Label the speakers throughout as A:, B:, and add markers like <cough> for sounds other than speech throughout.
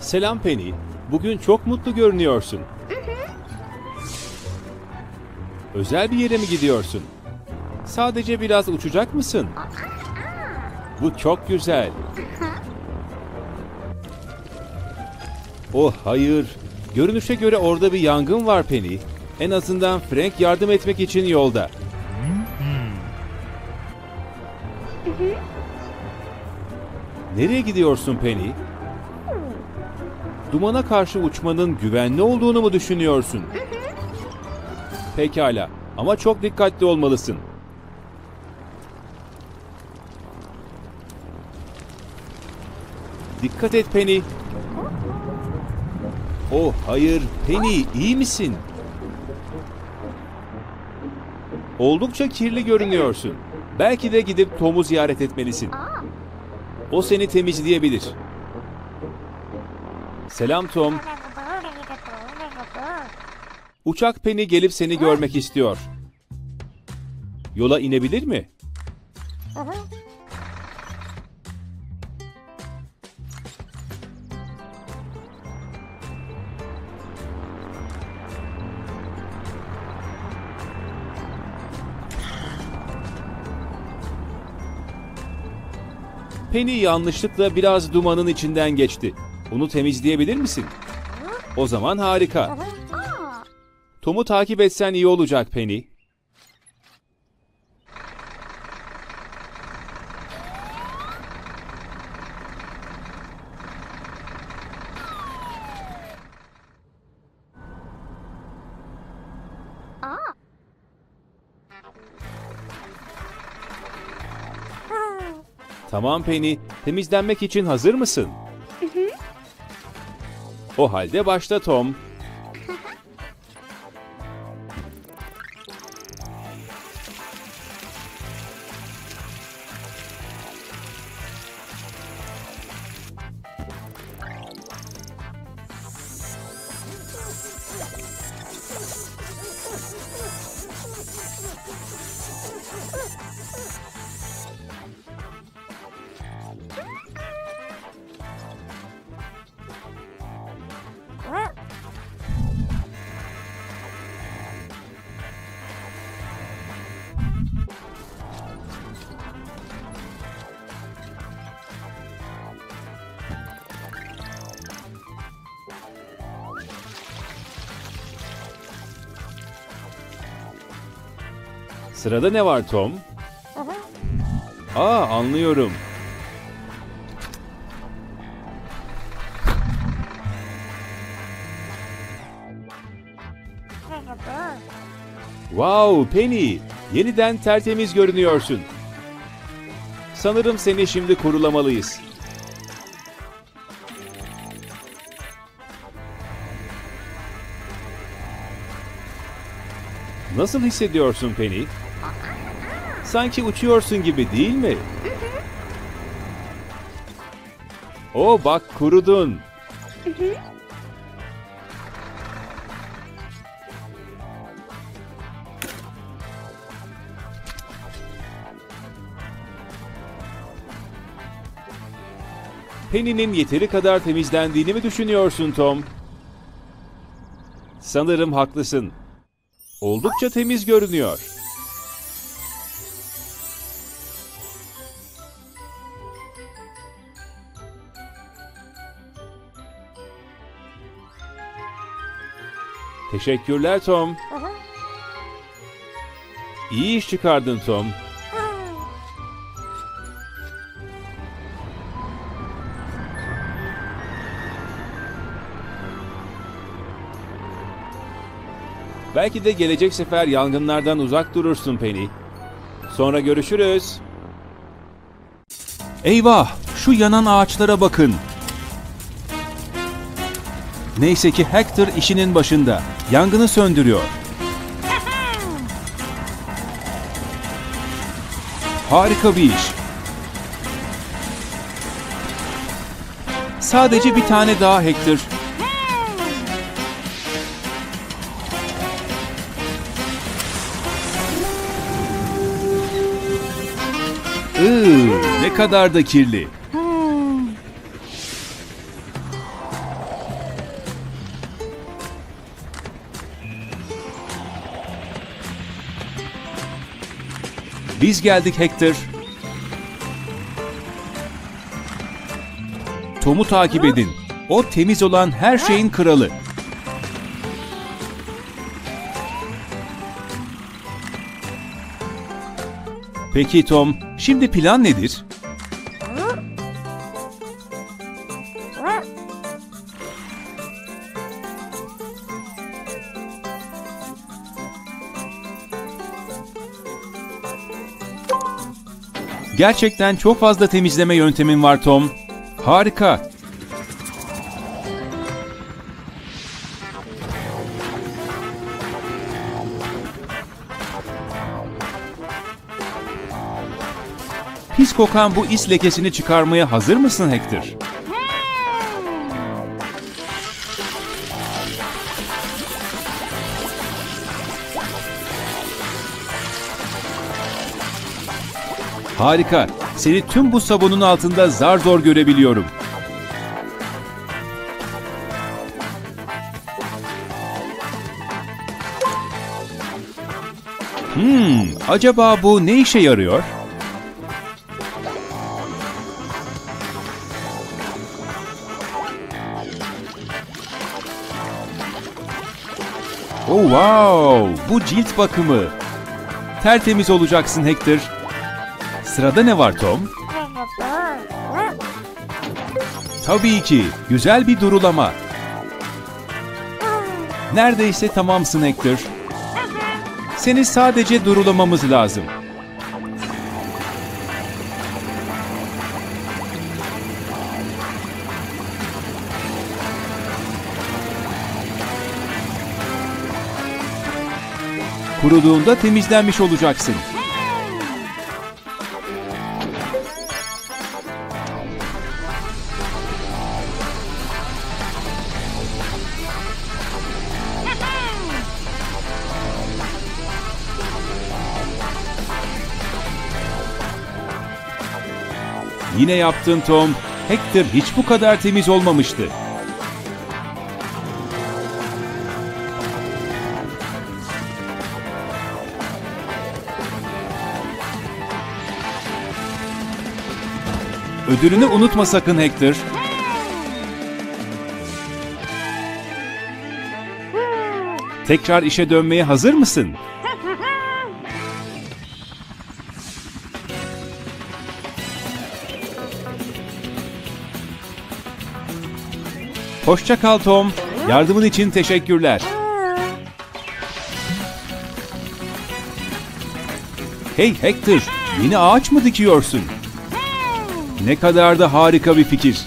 A: Selam Penny. Bugün çok mutlu görünüyorsun. Özel bir yere mi gidiyorsun? Sadece biraz uçacak mısın? Bu çok güzel. Oh hayır. Görünüşe göre orada bir yangın var Penny. En azından Frank yardım etmek için yolda. Nereye gidiyorsun Penny? Dumana karşı uçmanın güvenli olduğunu mu düşünüyorsun? Pekala ama çok dikkatli olmalısın. Dikkat et Penny. Oh hayır Penny iyi misin? Oldukça kirli görünüyorsun. Belki de gidip Tom'u ziyaret etmelisin. O seni temizleyebilir. Selam Tom. Uçak Penny gelip seni görmek istiyor. Yola inebilir mi? Penny yanlışlıkla biraz dumanın içinden geçti. Onu temizleyebilir misin? O zaman harika. Tom'u takip etsen iyi olacak Penny. Tamam Penny, temizlenmek için hazır mısın? O halde başla Tom. Sırada ne var Tom? Aa anlıyorum. Wow Penny, yeniden tertemiz görünüyorsun. Sanırım seni şimdi kurulamalıyız. Nasıl hissediyorsun Penny? Sanki uçuyorsun gibi değil mi? O bak kurudun. Penny'nin yeteri kadar temizlendiğini mi düşünüyorsun Tom? Sanırım haklısın. Oldukça temiz görünüyor. Teşekkürler Tom. İyi iş çıkardın Tom. Belki de gelecek sefer yangınlardan uzak durursun Penny. Sonra görüşürüz. Eyvah! Şu yanan ağaçlara bakın. Neyse ki Hector işinin başında. Yangını söndürüyor. Harika bir iş. Sadece bir tane daha Hector. Iıı, ne kadar da kirli. Biz geldik Hector. Tom'u takip edin. O temiz olan her şeyin kralı. Peki Tom, şimdi plan nedir? Gerçekten çok fazla temizleme yöntemin var Tom. Harika. Pis kokan bu is lekesini çıkarmaya hazır mısın Hector? Harika. Seni tüm bu sabunun altında zar zor görebiliyorum. Hmm, acaba bu ne işe yarıyor? Oh wow, bu cilt bakımı. Tertemiz olacaksın Hector. Sırada ne var Tom? Tabii ki, güzel bir durulama. Neredeyse tamamsın Hector. Seni sadece durulamamız lazım. Kuruduğunda temizlenmiş olacaksın. Yine yaptın Tom. Hector hiç bu kadar temiz olmamıştı. Ödülünü unutma sakın Hector. Tekrar işe dönmeye hazır mısın? Hoşça kal Tom. Yardımın için teşekkürler. Hey Hector, yeni ağaç mı dikiyorsun? Ne kadar da harika bir fikir.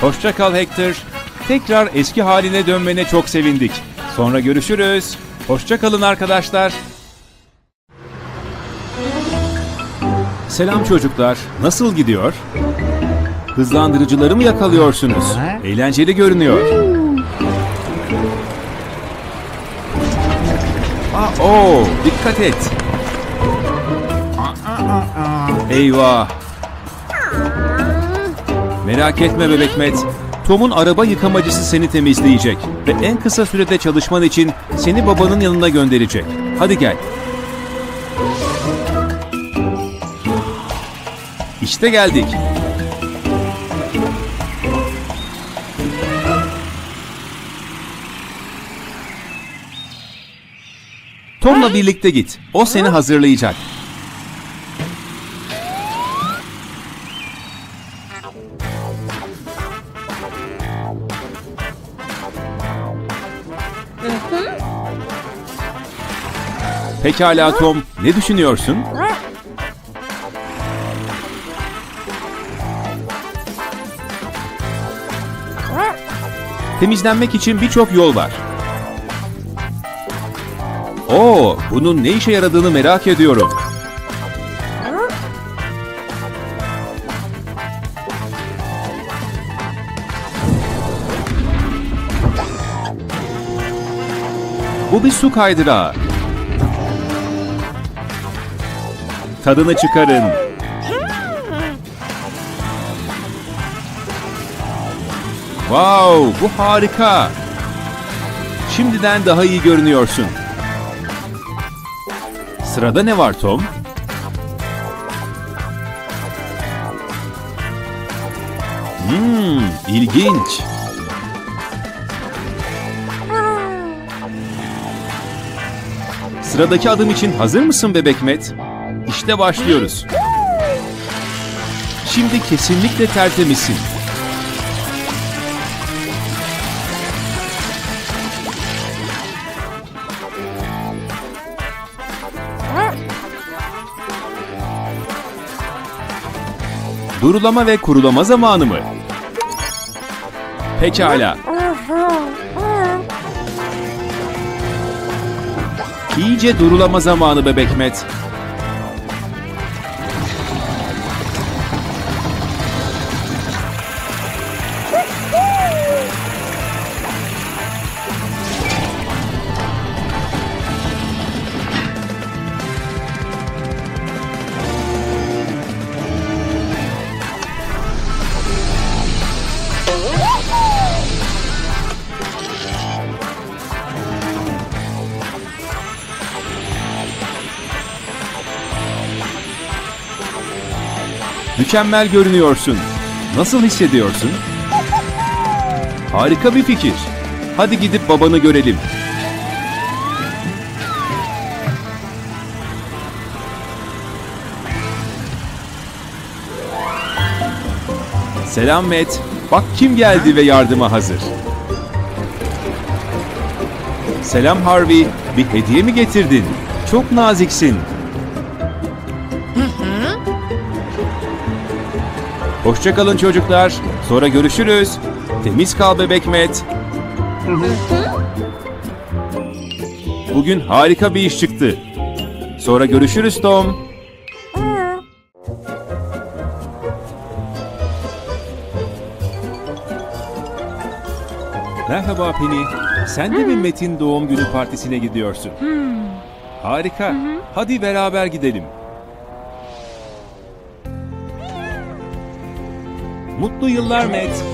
A: Hoşça kal Hector. Tekrar eski haline dönmene çok sevindik. Sonra görüşürüz. Hoşça kalın arkadaşlar. Selam çocuklar. Nasıl gidiyor? Hızlandırıcıları mı yakalıyorsunuz? Eğlenceli görünüyor. Aa, oo, dikkat et. Eyvah. Merak etme bebek Met. Tom'un araba yıkamacısı seni temizleyecek ve en kısa sürede çalışman için seni babanın yanına gönderecek. Hadi gel. İşte geldik. Tom'la birlikte git. O seni hazırlayacak. Pekala Tom, ne düşünüyorsun? Temizlenmek için birçok yol var. Oo, bunun ne işe yaradığını merak ediyorum. Bu bir su kaydırağı. Tadını çıkarın. Wow, bu harika. Şimdiden daha iyi görünüyorsun. Sırada ne var Tom? Hmm, ilginç. Sıradaki adım için hazır mısın bebek Met? İşte başlıyoruz. Şimdi kesinlikle tertemizsin. Durulama ve kurulama zamanı mı? Pekala. İyice durulama zamanı bebek Met. Mükemmel görünüyorsun. Nasıl hissediyorsun? Harika bir fikir. Hadi gidip babanı görelim. Selam Matt. Bak kim geldi ve yardıma hazır. Selam Harvey. Bir hediye mi getirdin? Çok naziksin. Hoşçakalın çocuklar. Sonra görüşürüz. Temiz kal bebek Met. Bugün harika bir iş çıktı. Sonra görüşürüz Tom. Merhaba Penny. Sen de mi Met'in doğum günü partisine gidiyorsun? Harika. Hadi beraber gidelim. Mutlu yıllar Matt.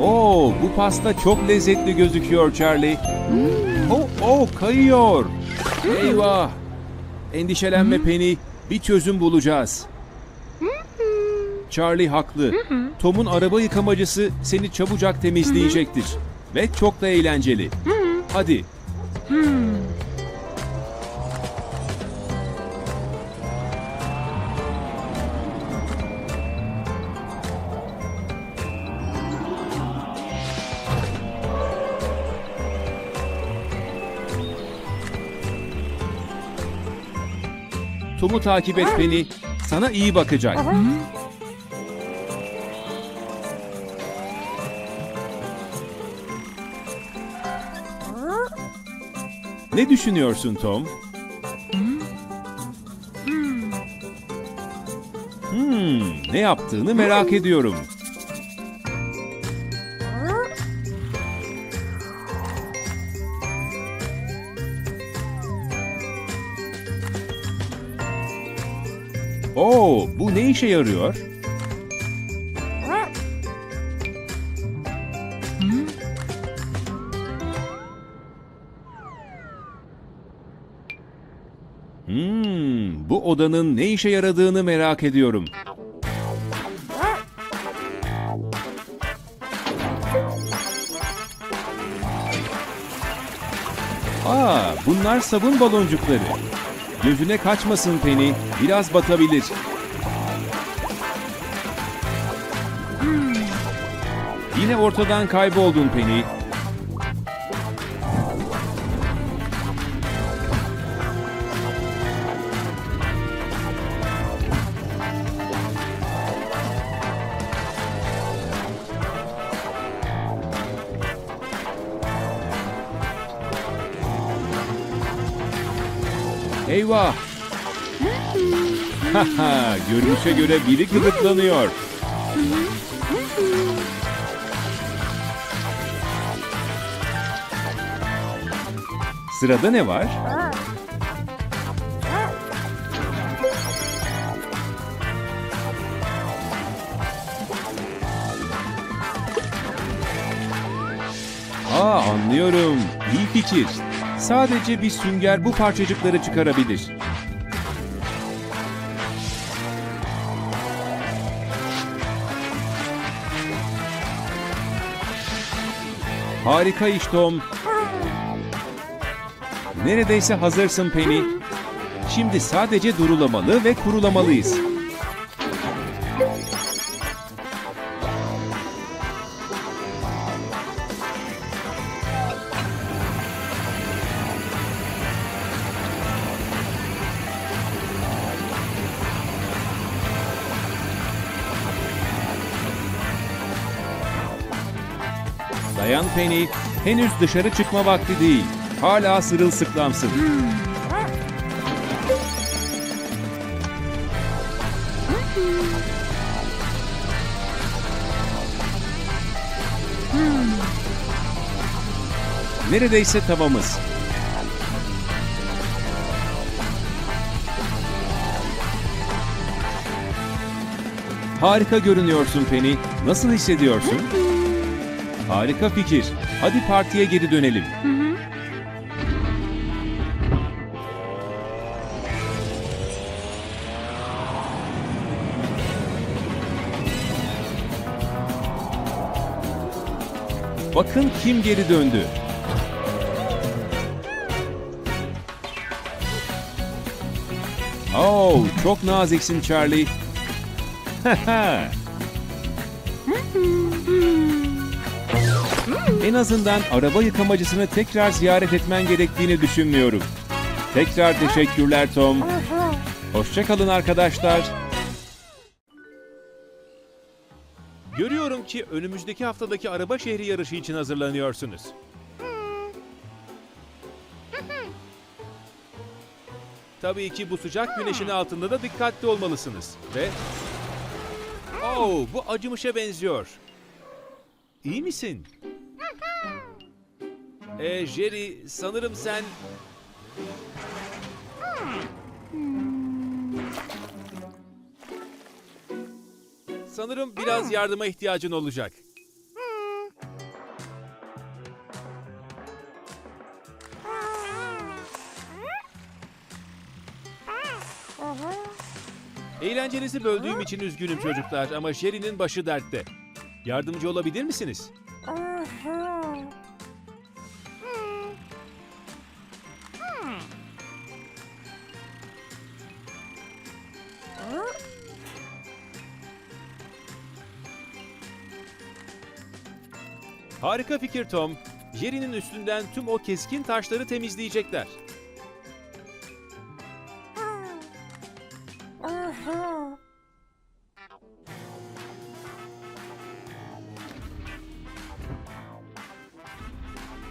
A: Oo, bu pasta çok lezzetli gözüküyor Charlie. Oh, oh, kayıyor. Eyvah. Endişelenme Penny. Bir çözüm bulacağız. Charlie haklı. Tom'un araba yıkamacısı seni çabucak temizleyecektir. Ve çok da eğlenceli. Hadi Tom'u takip et beni. Sana iyi bakacak. Ne düşünüyorsun Tom? Hmm, ne yaptığını merak ediyorum. Oo, bu ne işe yarıyor? Hmm, bu odanın ne işe yaradığını merak ediyorum. Aa, bunlar sabun baloncukları. Gözüne kaçmasın Penny, biraz batabilir. Yine ortadan kayboldun Penny. Eyvah! Haha, <laughs> görünüşe göre biri gıdıklanıyor. Sırada ne var? Aa anlıyorum. İyi fikir. Sadece bir sünger bu parçacıkları çıkarabilir. Harika iş Tom. Neredeyse hazırsın Penny. Şimdi sadece durulamalı ve kurulamalıyız. Dayan Penny, henüz dışarı çıkma vakti değil. Hala sırılsıklamsın. Neredeyse tavamız. Harika görünüyorsun Penny. Nasıl hissediyorsun? Harika fikir. Hadi partiye geri dönelim. Bakın kim geri döndü. Oh, çok naziksin Charlie. <laughs> En azından araba yıkamacısını tekrar ziyaret etmen gerektiğini düşünmüyorum. Tekrar teşekkürler Tom. Hoşçakalın arkadaşlar. Ki önümüzdeki haftadaki araba şehri yarışı için hazırlanıyorsunuz. Tabii ki bu sıcak güneşin altında da dikkatli olmalısınız. Ve... Oh, bu acımışa benziyor. İyi misin? Ee, Jerry, sanırım sen... Sanırım biraz yardıma ihtiyacın olacak. Eğlencenizi böldüğüm için üzgünüm çocuklar ama Jerry'nin başı dertte. Yardımcı olabilir misiniz? Harika fikir Tom. Jerry'nin üstünden tüm o keskin taşları temizleyecekler.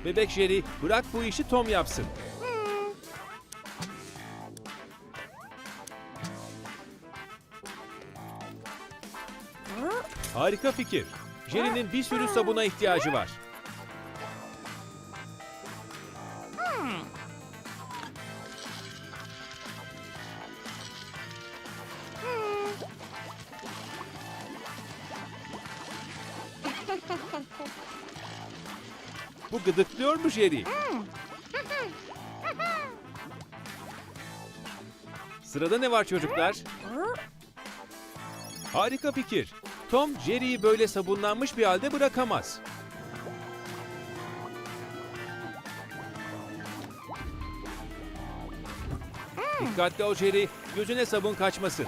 A: Bebek Jerry, bırak bu işi Tom yapsın. Harika fikir. Jerry'nin bir sürü sabuna ihtiyacı var. Bu gıdıklıyor mu Jerry? Sırada ne var çocuklar? Harika fikir. Tom, Jerry'i böyle sabunlanmış bir halde bırakamaz. Dikkatli ol Jerry, gözüne sabun kaçmasın.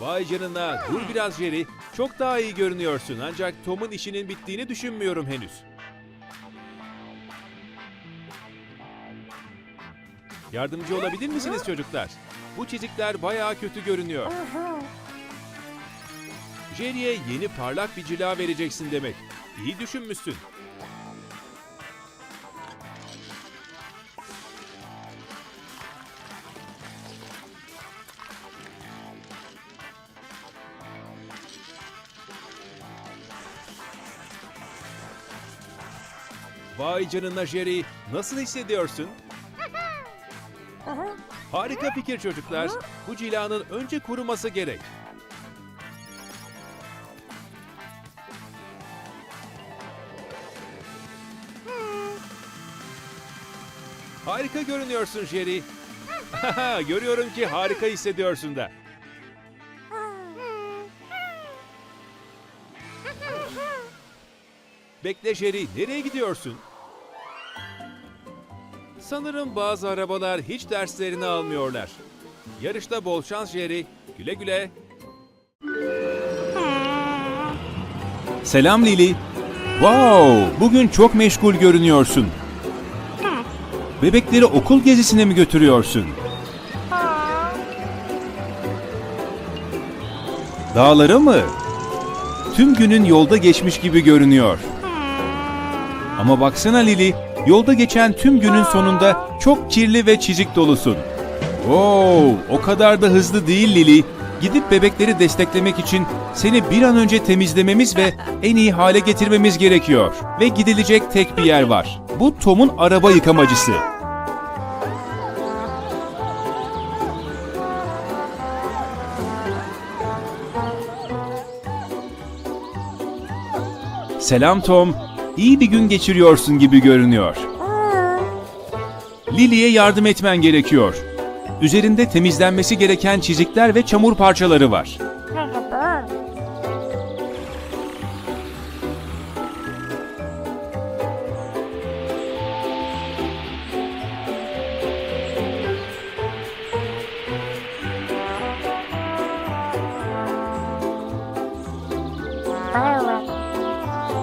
A: Vay canına, dur biraz Jerry. Çok daha iyi görünüyorsun ancak Tom'un işinin bittiğini düşünmüyorum henüz. Yardımcı olabilir misiniz çocuklar? Bu çizikler bayağı kötü görünüyor. Jerry'e yeni parlak bir cila vereceksin demek. İyi düşünmüşsün. Vay canına Jerry, nasıl hissediyorsun? Harika fikir çocuklar. Bu cilanın önce kuruması gerek. Harika görünüyorsun Jerry. <laughs> Görüyorum ki harika hissediyorsun da. Bekle Jerry, nereye gidiyorsun? Sanırım bazı arabalar hiç derslerini almıyorlar. Yarışta bol şans Jerry. Güle güle. Selam Lili. Wow, bugün çok meşgul görünüyorsun. Bebekleri okul gezisine mi götürüyorsun? Dağlara mı? Tüm günün yolda geçmiş gibi görünüyor. Ama baksana Lili, yolda geçen tüm günün sonunda çok kirli ve çizik dolusun. Oo, o kadar da hızlı değil Lili. Gidip bebekleri desteklemek için seni bir an önce temizlememiz ve en iyi hale getirmemiz gerekiyor. Ve gidilecek tek bir yer var. Bu Tom'un araba yıkamacısı. Selam Tom. İyi bir gün geçiriyorsun gibi görünüyor. Lily'ye yardım etmen gerekiyor. Üzerinde temizlenmesi gereken çizikler ve çamur parçaları var.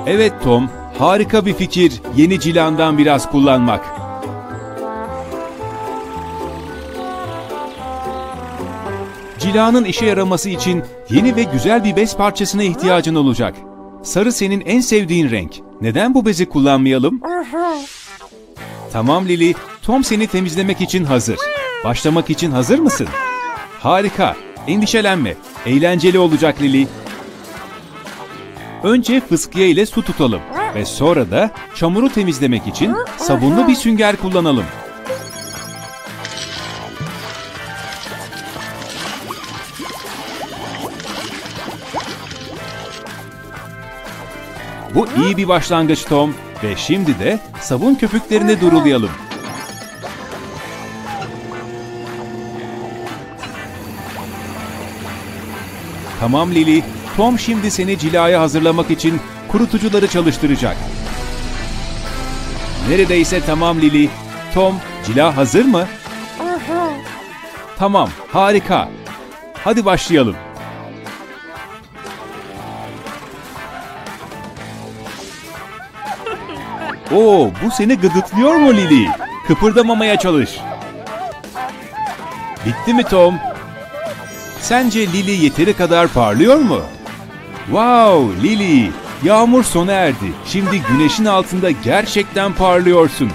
A: Evet Tom, harika bir fikir yeni cilandan biraz kullanmak. Cilanın işe yaraması için yeni ve güzel bir bez parçasına ihtiyacın olacak. Sarı senin en sevdiğin renk. Neden bu bezi kullanmayalım? Tamam Lili, Tom seni temizlemek için hazır. Başlamak için hazır mısın? Harika, endişelenme. Eğlenceli olacak Lili. Önce fıskiye ile su tutalım ve sonra da çamuru temizlemek için sabunlu bir sünger kullanalım. Bu iyi bir başlangıç Tom ve şimdi de sabun köpüklerini durulayalım. Tamam Lili, Tom şimdi seni cilaya hazırlamak için kurutucuları çalıştıracak. Neredeyse tamam Lili. Tom, cila hazır mı? Tamam, harika. Hadi başlayalım. <laughs> Oo, bu seni gıdıklıyor mu Lili? Kıpırdamamaya çalış. Bitti mi Tom? Sence Lili yeteri kadar parlıyor mu? Wow Lili, yağmur sona erdi. Şimdi güneşin altında gerçekten parlıyorsun.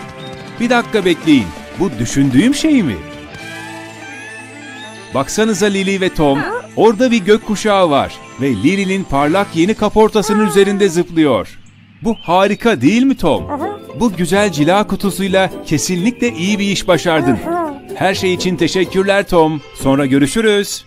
A: Bir dakika bekleyin. Bu düşündüğüm şey mi? Baksanıza Lili ve Tom, orada bir gökkuşağı var ve Lili'nin parlak yeni kaportasının üzerinde zıplıyor. Bu harika değil mi Tom? Bu güzel cila kutusuyla kesinlikle iyi bir iş başardın. Her şey için teşekkürler Tom. Sonra görüşürüz.